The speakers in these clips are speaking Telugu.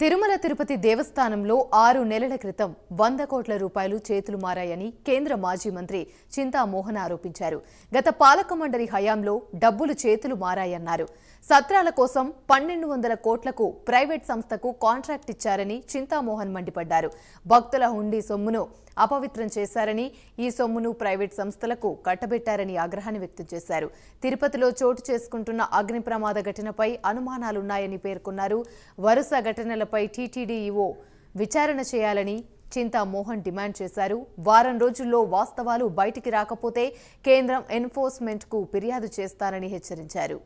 తిరుమల తిరుపతి దేవస్థానంలో ఆరు నెలల క్రితం వంద కోట్ల రూపాయలు చేతులు మారాయని కేంద్ర మాజీ మంత్రి చింతామోహన్ ఆరోపించారు. గత పాలక మండలి హయాంలో డబ్బులు చేతులు మారాయన్నారు. సత్రాల కోసం పన్నెండు వందల కోట్లకు ప్రైవేట్ సంస్థకు కాంట్రాక్ట్ ఇచ్చారని చింతామోహన్ మండిపడ్డారు. భక్తుల హుండీ సొమ్మును అపవిత్రం చేశారని ఈ సొమ్మును ప్రైవేట్ సంస్థలకు కట్టబెట్టారని ఆగ్రహాన్ని వ్యక్తం చేశారు. తిరుపతిలో చోటు చేసుకుంటున్న అగ్ని ప్రమాద ఘటనపై అనుమానాలున్నాయని పేర్కొన్నారు. వరుస ఘటనలపై టీటీడీఈఓ విచారణ చేయాలని చింతా మోహన్ డిమాండ్ చేశారు. వారం రోజుల్లో వాస్తవాలు బయటికి రాకపోతే కేంద్రం ఎన్ఫోర్స్మెంట్కు ఫిర్యాదు చేస్తానని హెచ్చరించారు.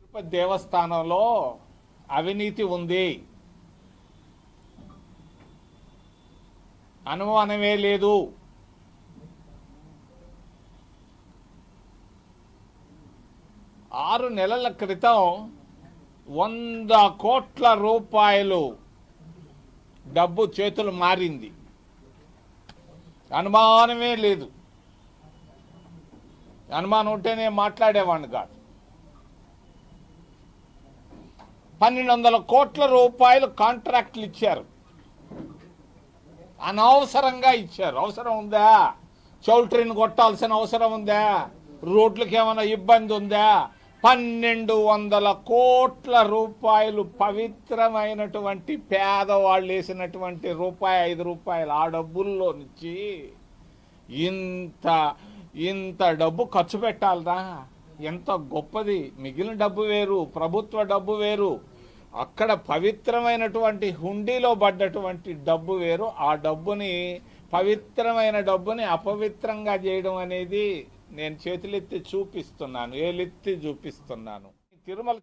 తిరుపతి దేవస్థానంలో అవినీతి ఉంది. అనుమానమే లేదు. ఆరు నెలల క్రితం వంద కోట్ల రూపాయలు డబ్బు చేతులు మారింది. అనుమానమే లేదు. అనుమానం ఉంటేనే మాట్లాడేవాడిని కాదు. పన్నెండు వందల కోట్ల రూపాయలు కాంట్రాక్ట్లు ఇచ్చారు. అనవసరంగా ఇచ్చారు. అవసరం ఉందా? చౌల్ట్రీని కొట్టాల్సిన అవసరం ఉందా? రోడ్లకి ఏమైనా ఇబ్బంది ఉందా? పన్నెండు వందల కోట్ల రూపాయలు పవిత్రమైనటువంటి పేదవాళ్ళు వేసినటువంటి రూపాయి ఐదు రూపాయలు ఆ డబ్బుల్లో నుంచి ఇంత ఇంత డబ్బు ఖర్చు పెట్టాలరా. ఎంత గొప్పది. మిగిలిన డబ్బు వేరు ప్రభుత్వ డబ్బు వేరు. అక్కడ పవిత్రమైనటువంటి హుండీలో పడ్డటువంటి డబ్బు వేరు. ఆ డబ్బుని పవిత్రమైన డబ్బుని అపవిత్రంగా చేయడం అనేది నేను చేతులెత్తి చూపిస్తున్నాను ఏలెత్తి చూపిస్తున్నాను. తిరుమల